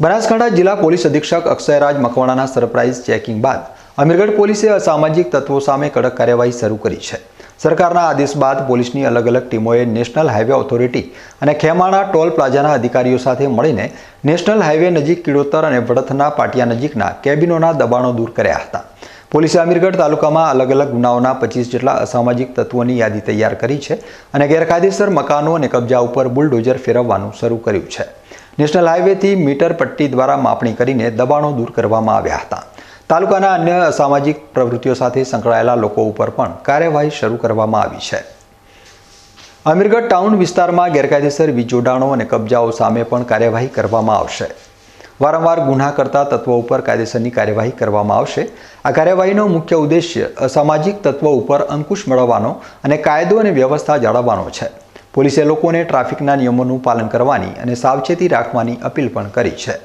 બનાસકાંઠા જિલ્લા પોલીસ અધિક્ષક Akshayraj મકવાણાના surprise checking બાદ અમીરગઢ પોલીસે અસામાજિક તત્વો સામે કડક કાર્યવાહી શરૂ કરી છે. સરકારના આદેશ બાદ પોલીસની અલગ અલગ ટીમોએ નેશનલ હાઈવે ઓથોરિટી અને ખેમાણા ટોલ પ્લાઝાના અધિકારીઓ સાથે મળીને નેશનલ હાઈવે નજીક કિડોતર અને વડથના પાટિયા નજીકના કેબિનોના દબાણો દૂર કર્યા હતા. પોલીસે અમીરગઢ તાલુકામાં અલગ અલગ ગુનાઓના પચીસ જેટલા અસામાજિક તત્વોની યાદી તૈયાર કરી છે અને ગેરકાયદેસર મકાનો અને કબજા ઉપર બુલડોઝર ફેરવવાનું શરૂ કર્યું છે. નેશનલ હાઈવેથી મીટર પટ્ટી દ્વારા માપણી કરીને દબાણો દૂર કરવામાં આવ્યા હતા. તાલુકાના અન્ય અસામાજિક પ્રવૃત્તિઓ સાથે સંકળાયેલા લોકો ઉપર પણ કાર્યવાહી શરૂ કરવામાં આવી છે. અમીરગઢ ટાઉન વિસ્તારમાં ગેરકાયદેસર વીજ જોડાણો અને કબજાઓ સામે પણ કાર્યવાહી કરવામાં આવશે. વારંવાર ગુના કરતા તત્વો ઉપર કાયદેસરની કાર્યવાહી કરવામાં આવશે. આ કાર્યવાહીનો મુખ્ય ઉદ્દેશ્ય અસામાજિક તત્વો ઉપર અંકુશ મેળવવાનો અને કાયદો અને વ્યવસ્થા જાળવવાનો છે. પોલીસે લોકોને ટ્રાફિકના નિયમોનું પાલન કરવાની અને સાવચેતી રાખવાની અપીલ પણ કરી છે.